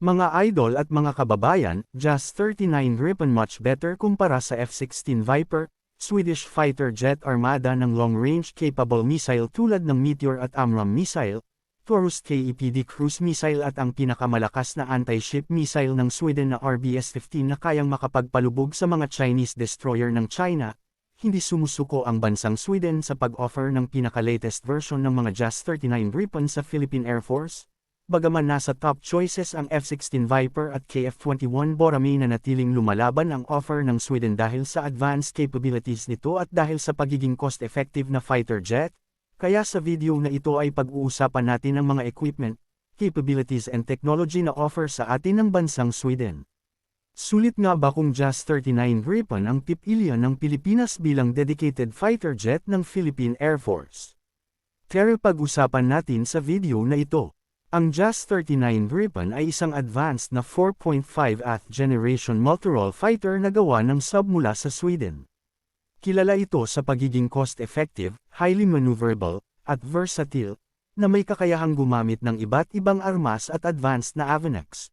Mga idol at mga kababayan, Just 39 Gripen much better kumpara sa F-16 Viper, Swedish fighter jet armada ng long-range capable missile tulad ng Meteor at AMRAAM missile, Taurus KEPD cruise missile at ang pinakamalakas na anti-ship missile ng Sweden na RBS-15 na kayang makapagpalubog sa mga Chinese destroyer ng China, hindi sumusuko ang bansang Sweden sa pag-offer ng pinaka-latest version ng mga Just 39 Gripen sa Philippine Air Force, Bagaman nasa top choices ang F-16 Viper at KF-21 Borame na natiling lumalaban ang offer ng Sweden dahil sa advanced capabilities nito at dahil sa pagiging cost-effective na fighter jet, kaya sa video na ito ay pag-uusapan natin ang mga equipment, capabilities and technology na offer sa atin ng bansang Sweden. Sulit nga ba kung Just 39 Gripen ang pipilian ng Pilipinas bilang dedicated fighter jet ng Philippine Air Force? Tara pag-usapan natin sa video na ito. Ang JAS 39 Gripen ay isang advanced na 4.5th generation multirole fighter na gawa ng sub mula sa Sweden. Kilala ito sa pagiging cost-effective, highly maneuverable, at versatile, na may kakayahang gumamit ng iba't ibang armas at advanced na avanacs.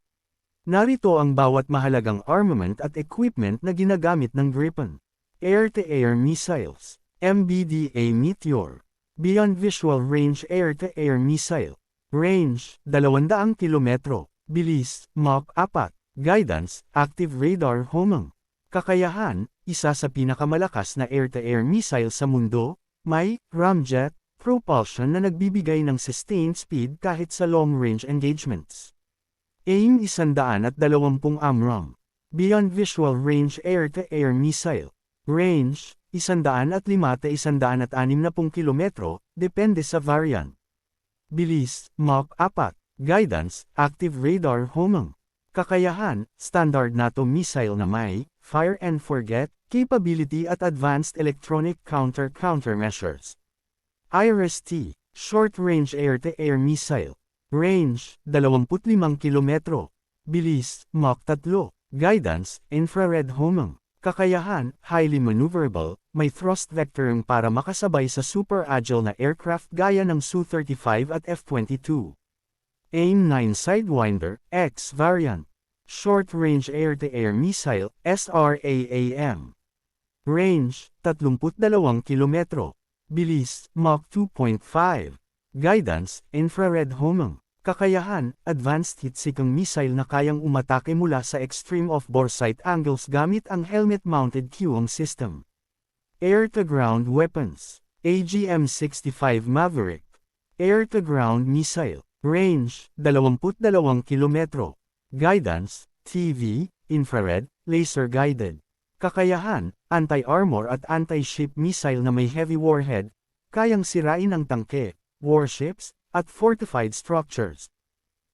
Narito ang bawat mahalagang armament at equipment na ginagamit ng Gripen. Air-to-air -air missiles, MBDA Meteor, Beyond Visual Range Air-to-Air -air Missile, Range, 200 kilometro. Bilis, Mach 4. Guidance, Active Radar Homing. Kakayahan, isa sa pinakamalakas na air-to-air -air missile sa mundo, may ramjet propulsion na nagbibigay ng sustained speed kahit sa long-range engagements. AIM 120 AMRAAM. Beyond Visual Range Air-to-Air -air Missile. Range, 105 160 kilometro, depende sa variant. Bilis, Mach 4. Guidance, Active Radar Homing. Kakayahan, Standard NATO missile na may, Fire and Forget, capability at Advanced Electronic Counter-Countermeasures. IRST, Short Range Air-to-Air -air Missile. Range, 25 km. Bilis, Mach 3. Guidance, Infrared Homing. Kakayahan, highly maneuverable, may thrust vectoring para makasabay sa super agile na aircraft gaya ng Su-35 at F-22. AIM-9 Sidewinder, X variant. Short Range Air-to-Air -air Missile, SRAAM. Range, 32 km. Bilis, Mach 2.5. Guidance, Infrared Homing. Kakayahan, advanced hit-seeking missile na kayang umatake mula sa extreme off-bore sight angles gamit ang helmet-mounted QM system. Air-to-ground weapons. AGM-65 Maverick. Air-to-ground missile. Range, 22 km. Guidance, TV, infrared, laser-guided. Kakayahan, anti-armor at anti-ship missile na may heavy warhead, kayang sirain ang tangke, warships, at fortified structures.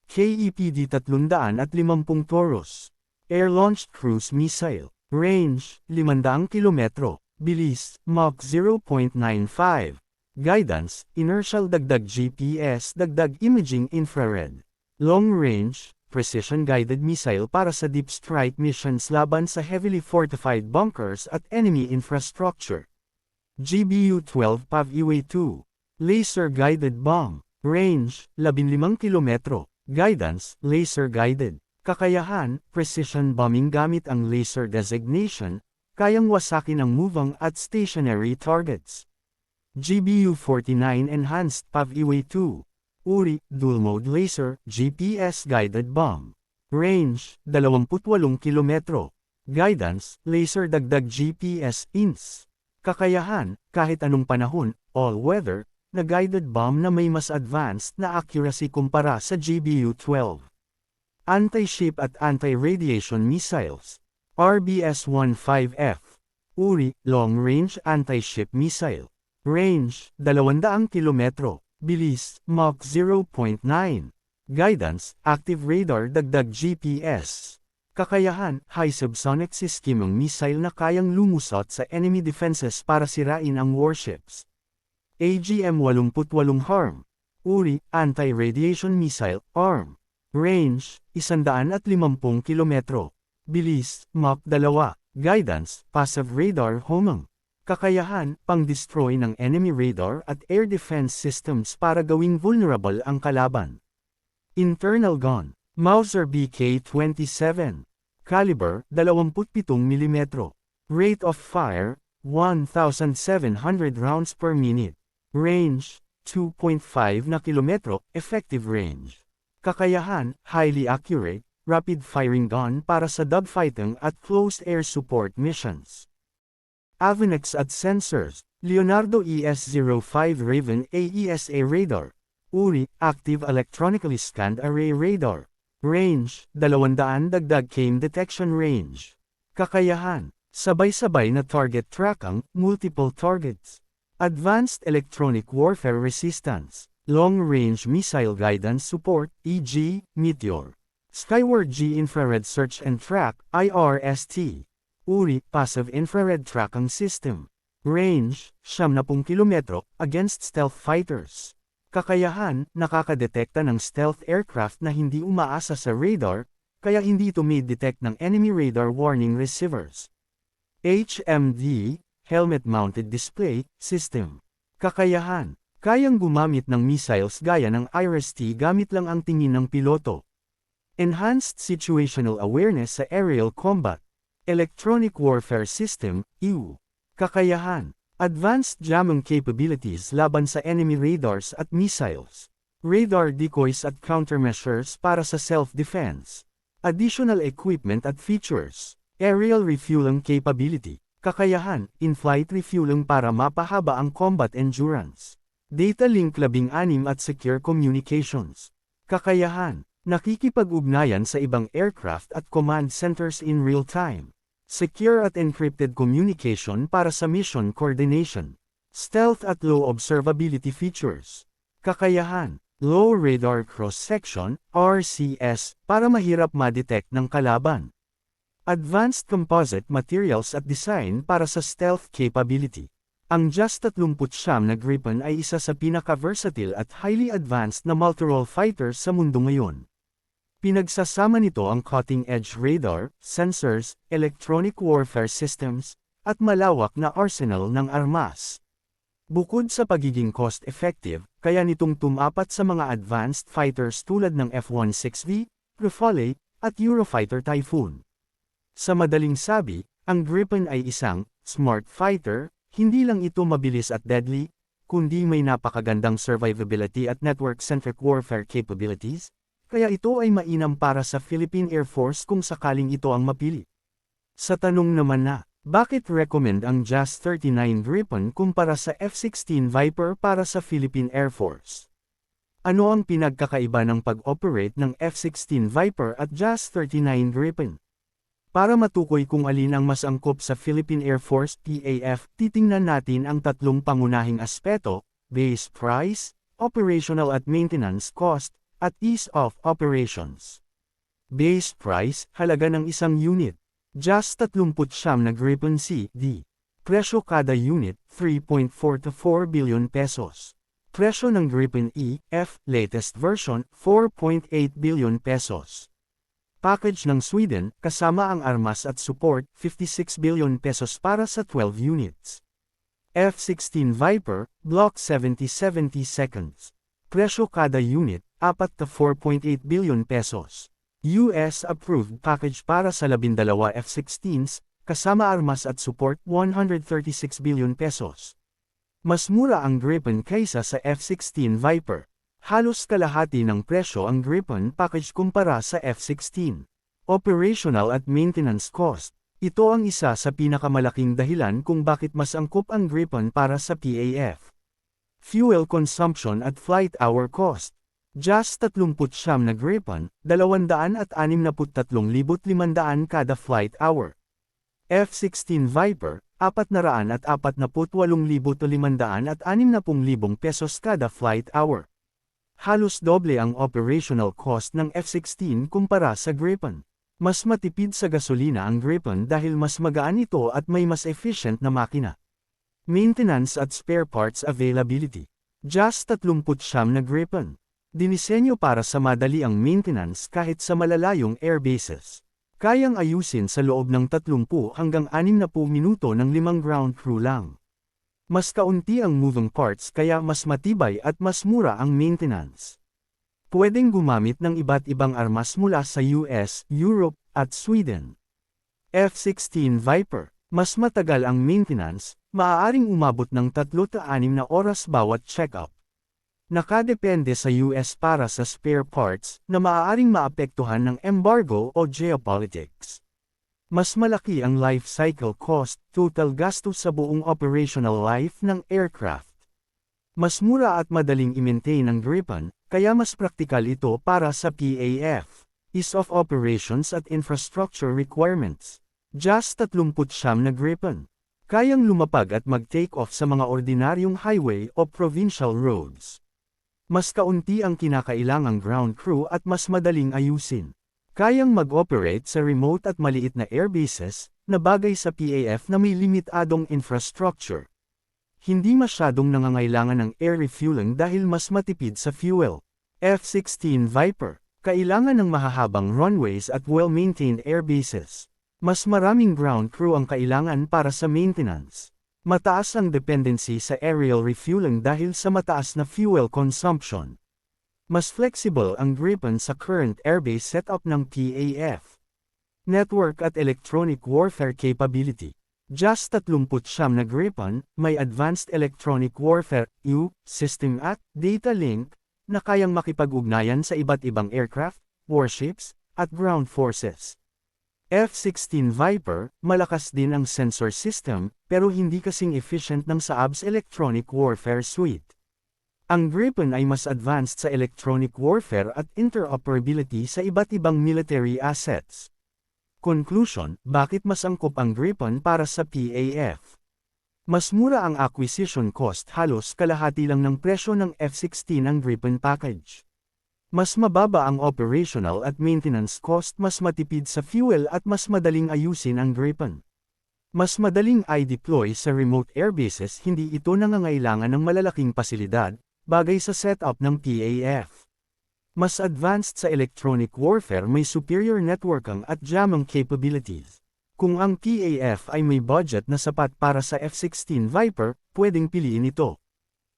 KEPD 350 Taurus. Air-launched cruise missile. Range, 500 km. Bilis, Mach 0.95. Guidance, inertial dagdag GPS dagdag imaging infrared. Long range, precision-guided missile para sa deep strike missions laban sa heavily fortified bunkers at enemy infrastructure. GBU-12 PAV-EWA-2. Laser-guided bomb. Range, 15 km. Guidance, laser-guided. Kakayahan, precision bombing gamit ang laser designation, kayang wasakin ang moving at stationary targets. GBU-49 Enhanced PAV-EWA-2 Uri, Dual Mode Laser, GPS Guided Bomb Range, 28 km Guidance, Laser Dagdag GPS INS Kakayahan, kahit anong panahon, all-weather, na guided bomb na may mas advanced na accuracy kumpara sa GBU-12. Anti-ship at anti-radiation missiles RBS-15F. Uri, Long Range Anti-Ship Missile. Range, 200 km. Bilis, Mach 0.9. Guidance, Active Radar dagdag GPS. Kakayahan, High Subsonic System missile na kayang lumusot sa enemy defenses para sirain ang warships. AGM-88 HARM. Uri, Anti-Radiation Missile, ARM. Range, 150 km. Bilis, Mach 2. Guidance, Passive Radar Homing. Kakayahan, pang-destroy ng enemy radar at air defense systems para gawing vulnerable ang kalaban. Internal Gun. Mauser BK-27. Caliber, 27mm. Rate of fire, 1,700 rounds per minute. Range, 2.5 na kilometro, effective range. Kakayahan, highly accurate, rapid-firing gun para sa dogfighting at close-air support missions. Avenex at Sensors, Leonardo ES-05 Raven AESA Radar. Uri, Active Electronically Scanned Array Radar. Range, 200 dagdag came detection range. Kakayahan, sabay-sabay na target tracking, multiple targets. Advanced Electronic Warfare Resistance. Long-Range Missile Guidance Support, e.g., Meteor. Skyward G Infrared Search and Track, IRST. Uri, Passive Infrared Tracking System. Range, 70 km, against stealth fighters. Kakayahan, nakakadetekta ng stealth aircraft na hindi umaasa sa radar, kaya hindi ito may detect ng enemy radar warning receivers. HMD, Helmet Mounted Display, System. Kakayahan, kayang gumamit ng missiles gaya ng IRST gamit lang ang tingin ng piloto. Enhanced Situational Awareness sa Aerial Combat. Electronic Warfare System, EU. Kakayahan. Advanced jamming capabilities laban sa enemy radars at missiles. Radar decoys at countermeasures para sa self-defense. Additional equipment at features. Aerial refueling capability. Kakayahan, in-flight refueling para mapahaba ang combat endurance. Data link 16 at secure communications. Kakayahan, nakikipag-ugnayan sa ibang aircraft at command centers in real time. Secure at encrypted communication para sa mission coordination. Stealth at low observability features. Kakayahan, low radar cross-section, RCS, para mahirap ma-detect ng kalaban. Advanced Composite Materials at Design para sa Stealth Capability. Ang Just 39 na Gripen ay isa sa pinaka-versatile at highly advanced na multirole fighter sa mundo ngayon. Pinagsasama nito ang cutting-edge radar, sensors, electronic warfare systems, at malawak na arsenal ng armas. Bukod sa pagiging cost-effective, kaya nitong tumapat sa mga advanced fighters tulad ng F-16V, Rafale, at Eurofighter Typhoon. Sa madaling sabi, ang Gripen ay isang smart fighter, hindi lang ito mabilis at deadly, kundi may napakagandang survivability at network-centric warfare capabilities, kaya ito ay mainam para sa Philippine Air Force kung sakaling ito ang mapili. Sa tanong naman na, bakit recommend ang JAS 39 Gripen kumpara sa F-16 Viper para sa Philippine Air Force? Ano ang pinagkakaiba ng pag-operate ng F-16 Viper at JAS 39 Gripen? Para matukoy kung alin ang mas angkop sa Philippine Air Force PAF, titingnan natin ang tatlong pangunahing aspeto, base price, operational at maintenance cost, at ease of operations. Base price, halaga ng isang unit. Just 39 na Gripen C.D. Presyo kada unit, 3.4 to 4 billion pesos. Presyo ng Gripen E.F. latest version, 4.8 billion pesos. Package ng Sweden, kasama ang armas at support, 56 billion pesos para sa 12 units. F-16 Viper, Block 70-70 seconds. Presyo kada unit, 4 to 4.8 billion pesos. US approved package para sa 12 F-16s, kasama armas at support, 136 billion pesos. Mas mura ang Gripen kaysa sa F-16 Viper. Halos kalahati ng presyo ang Gripen package kumpara sa F-16. Operational at maintenance cost. Ito ang isa sa pinakamalaking dahilan kung bakit mas angkop ang Gripen para sa PAF. Fuel consumption at flight hour cost. Just 39 na Gripen, 263,500 kada flight hour. F-16 Viper, 448,500 at 60,000 pesos kada flight hour. Halos doble ang operational cost ng F-16 kumpara sa Gripen. Mas matipid sa gasolina ang Gripen dahil mas magaan ito at may mas efficient na makina. Maintenance at spare parts availability. Just 39 na Gripen. Dinisenyo para sa madali ang maintenance kahit sa malalayong airbases. Kayang ayusin sa loob ng 30 hanggang 60 minuto ng limang ground crew lang. Mas kaunti ang moving parts kaya mas matibay at mas mura ang maintenance. Pwedeng gumamit ng iba't ibang armas mula sa US, Europe, at Sweden. F-16 Viper, mas matagal ang maintenance, maaaring umabot ng 3 6 na oras bawat check-up. Nakadepende sa US para sa spare parts na maaaring maapektuhan ng embargo o geopolitics. Mas malaki ang life cycle cost, total gastos sa buong operational life ng aircraft. Mas mura at madaling i-maintain ang Gripen, kaya mas praktikal ito para sa PAF. Ease of operations at infrastructure requirements. Just 39 na Gripen. Kayang lumapag at mag-take off sa mga ordinaryong highway o provincial roads. Mas kaunti ang kinakailangang ground crew at mas madaling ayusin. Kayang mag-operate sa remote at maliit na airbases, na bagay sa PAF na may limitadong infrastructure. Hindi masyadong nangangailangan ng air refueling dahil mas matipid sa fuel. F-16 Viper, kailangan ng mahahabang runways at well-maintained airbases. Mas maraming ground crew ang kailangan para sa maintenance. Mataas ang dependency sa aerial refueling dahil sa mataas na fuel consumption. Mas flexible ang Gripen sa current airbase setup ng PAF. Network at electronic warfare capability. Just 39 na Gripen, may advanced electronic warfare U system at data link na kayang makipag-ugnayan sa iba't ibang aircraft, warships, at ground forces. F-16 Viper, malakas din ang sensor system, pero hindi kasing efficient ng Saab's electronic warfare suite. Ang Gripen ay mas advanced sa electronic warfare at interoperability sa iba't ibang military assets. Conclusion, bakit mas angkop ang Gripen para sa PAF? Mas mura ang acquisition cost halos kalahati lang ng presyo ng F-16 ang Gripen package. Mas mababa ang operational at maintenance cost mas matipid sa fuel at mas madaling ayusin ang Gripen. Mas madaling i-deploy sa remote airbases hindi ito nangangailangan ng malalaking pasilidad, bagay sa setup ng PAF. Mas advanced sa electronic warfare may superior networking at jamming capabilities. Kung ang PAF ay may budget na sapat para sa F-16 Viper, pwedeng piliin ito.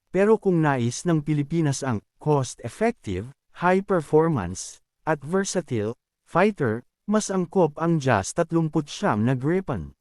Pero kung nais ng Pilipinas ang cost-effective, high performance, at versatile, fighter, mas angkop ang JAS 39 na Gripen.